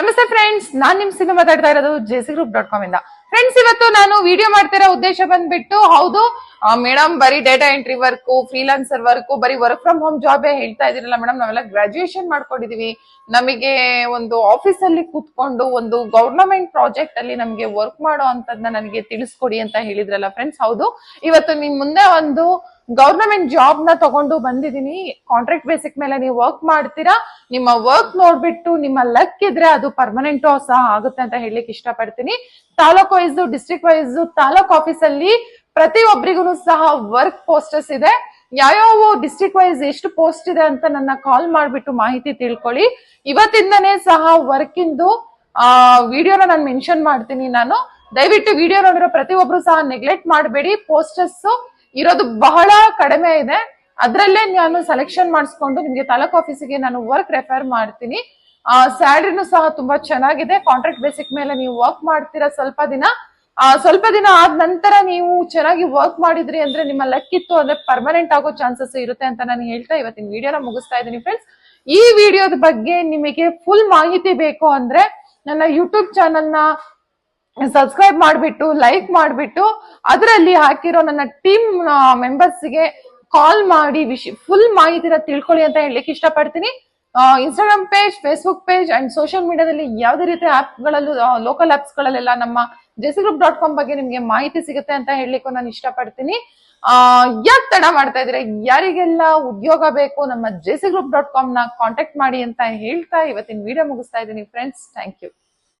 ನಮಸ್ತೆ ಫ್ರೆಂಡ್ಸ್ ನಾನ್ ನಿಮ್ ಸಿಂಗ ಮಾತಾಡ್ತಾ ಇರೋದು ಜೆಸಿ ಗ್ರೂಪ್ ಡಾಟ್ ಕಾಮ್ ಇಂದ. ಫ್ರೆಂಡ್ಸ್ ಇವತ್ತು ನಾನು ವಿಡಿಯೋ ಮಾಡ್ತಿರೋ ಉದ್ದೇಶ ಬಂದ್ಬಿಟ್ಟು, ಹೌದು ಮೇಡಮ್ ಬರೀ data entry work freelancer work ಬರೀ ವರ್ಕ್ ಫ್ರಮ್ ಹೋಮ್ ಜಾಬ್ ಹೇಳ್ತಾ ಇದೀರಲ್ಲ ಮೇಡಮ್ ನಾವೆಲ್ಲ ಗ್ರಾಜುಯೇಷನ್ ಮಾಡ್ಕೊಂಡಿದೀವಿ. ನಮಗೆ ಒಂದು ಆಫೀಸ್ ಅಲ್ಲಿ ಕೂತ್ಕೊಂಡು, ಒಂದು ಗವರ್ನಮೆಂಟ್ ಪ್ರಾಜೆಕ್ಟ್ ಅಲ್ಲಿ ನಮಗೆ ವರ್ಕ್ ಮಾಡೋ ಅಂತದ್ನ ನನಗೆ ತಿಳಿಸ್ಕೊಡಿ ಅಂತ ಹೇಳಿದ್ರಲ್ಲ ಫ್ರೆಂಡ್ಸ್ ಹೌದು. ಇವತ್ತು ನಿಮ್ ಮುಂದೆ ಒಂದು ಗವರ್ನಮೆಂಟ್ ಜಾಬ್ನ ತಗೊಂಡು ಬಂದಿದ್ದೀನಿ. ಕಾಂಟ್ರಾಕ್ಟ್ ಬೇಸಿಕ್ ಮೇಲೆ ನೀವು ವರ್ಕ್ ಮಾಡ್ತೀರಾ? ನಿಮ್ಮ ವರ್ಕ್ ನೋಡ್ಬಿಟ್ಟು ನಿಮ್ಮ ಲಕ್ ಇದ್ರೆ ಅದು ಪರ್ಮನೆಂಟ್ ಸಹ ಆಗುತ್ತೆ ಅಂತ ಹೇಳಲಿಕ್ಕೆ ಇಷ್ಟಪಡ್ತೀನಿ. Taluk wise district wise taluk office ಅಲ್ಲಿ ಪ್ರತಿಯೊಬ್ಬರಿಗೂ ಸಹ ವರ್ಕ್ ಪೋಸ್ಟರ್ಸ್ ಇದೆ. ಯಾವ್ಯಾವ ಡಿಸ್ಟ್ರಿಕ್ಟ್ ವೈಸ್ ಎಷ್ಟು ಪೋಸ್ಟ್ ಇದೆ ಅಂತ ನನ್ನ ಕಾಲ್ ಮಾಡ್ಬಿಟ್ಟು ಮಾಹಿತಿ ತಿಳ್ಕೊಳ್ಳಿ. ಇವತ್ತಿಂದನೇ ಸಹ ವರ್ಕ್ ಇಂದು, ಆ ವಿಡಿಯೋನ ನಾನು ಮೆನ್ಷನ್ ಮಾಡ್ತೀನಿ ನಾನು. ದಯವಿಟ್ಟು ವಿಡಿಯೋ ನೋಡಿರೋ ಪ್ರತಿಯೊಬ್ರು ಸಹ ನೆಗ್ಲೆಕ್ಟ್ ಮಾಡಬೇಡಿ. ಪೋಸ್ಟರ್ಸ್ ಇರೋದು ಬಹಳ ಕಡಿಮೆ ಇದೆ. ಅದರಲ್ಲೇ ನಾನು ಸೆಲೆಕ್ಷನ್ ಮಾಡಿಸ್ಕೊಂಡು ನಿಮ್ಗೆ ತಾಲೂಕ್ ಆಫೀಸಿಗೆ ನಾನು ವರ್ಕ್ ರೆಫರ್ ಮಾಡ್ತೀನಿ. ಸ್ಯಾಲ್ರಿನೂ ಸಹ ತುಂಬಾ ಚೆನ್ನಾಗಿದೆ. ಕಾಂಟ್ರಾಕ್ಟ್ ಬೇಸಿಕ್ ಮೇಲೆ ನೀವು ವರ್ಕ್ ಮಾಡ್ತೀರಾ ಸ್ವಲ್ಪ ದಿನ. ಸ್ವಲ್ಪ ದಿನ ಆದ ನಂತರ ನೀವು ಚೆನ್ನಾಗಿ ವರ್ಕ್ ಮಾಡಿದ್ರಿ ಅಂದ್ರೆ ನಿಮ್ಮ ಲಕ್ ಇತ್ತು ಅಂದ್ರೆ ಪರ್ಮನೆಂಟ್ ಆಗೋ ಚಾನ್ಸಸ್ ಇರುತ್ತೆ ಅಂತ ನಾನು ಹೇಳ್ತಾ ಇವತ್ತಿನ ವಿಡಿಯೋನ ಮುಗಿಸ್ತಾ ಇದ್ದೀನಿ ಫ್ರೆಂಡ್ಸ್ ಈ ವಿಡಿಯೋದ ಬಗ್ಗೆ ನಿಮಗೆ ಫುಲ್ ಮಾಹಿತಿ ಬೇಕು ಅಂದ್ರೆ ನನ್ನ ಯೂಟ್ಯೂಬ್ ಚಾನಲ್ನ ಸಬ್ಸ್ಕ್ರೈಬ್ ಮಾಡಿಬಿಟ್ಟು ಲೈಕ್ ಮಾಡಿಬಿಟ್ಟು, ಅದರಲ್ಲಿ ಹಾಕಿರೋ ನನ್ನ ಟೀಮ್ ಮೆಂಬರ್ಸ್ಗೆ ಕಾಲ್ ಮಾಡಿ, ವಿಶ್ ಫುಲ್ ಮಾಹಿತಿನ ತಿಳ್ಕೊಳ್ಳಿ ಅಂತ ಹೇಳಲಿಕ್ಕೆ ಇಷ್ಟಪಡ್ತೀನಿ. Instagram page Facebook page and social ಮೀಡಿಯಾದಲ್ಲಿ ಯಾವುದೇ ರೀತಿಯ ಆ್ಯಪ್ಗಳಲ್ಲೂ ಲೋಕಲ್ ಆ್ಯಪ್ಸ್ಗಳಲ್ಲೆಲ್ಲ ನಮ್ಮ ಜೆಸಿ ಗ್ರೂಪ್ ಡಾಟ್ ಕಾಮ್ ಬಗ್ಗೆ ನಿಮಗೆ ಮಾಹಿತಿ ಸಿಗುತ್ತೆ ಅಂತ ಹೇಳಲಿಕ್ಕೂ ನಾನು ಇಷ್ಟಪಡ್ತೀನಿ. ಯಾಕೆ ತಡ ಮಾಡ್ತಾ ಇದ್ರೆ ಯಾರಿಗೆಲ್ಲ ಉದ್ಯೋಗ ಬೇಕು, ನಮ್ಮ ಜೆಸಿ ಗ್ರೂಪ್ ಡಾಟ್ ಕಾಮ್ನ ಕಾಂಟ್ಯಾಕ್ಟ್ ಮಾಡಿ ಅಂತ ಹೇಳ್ತಾ ಇವತ್ತಿನ ವಿಡಿಯೋ ಮುಗಿಸ್ತಾ ಇದ್ದೀನಿ ಫ್ರೆಂಡ್ಸ್ ಥ್ಯಾಂಕ್ ಯು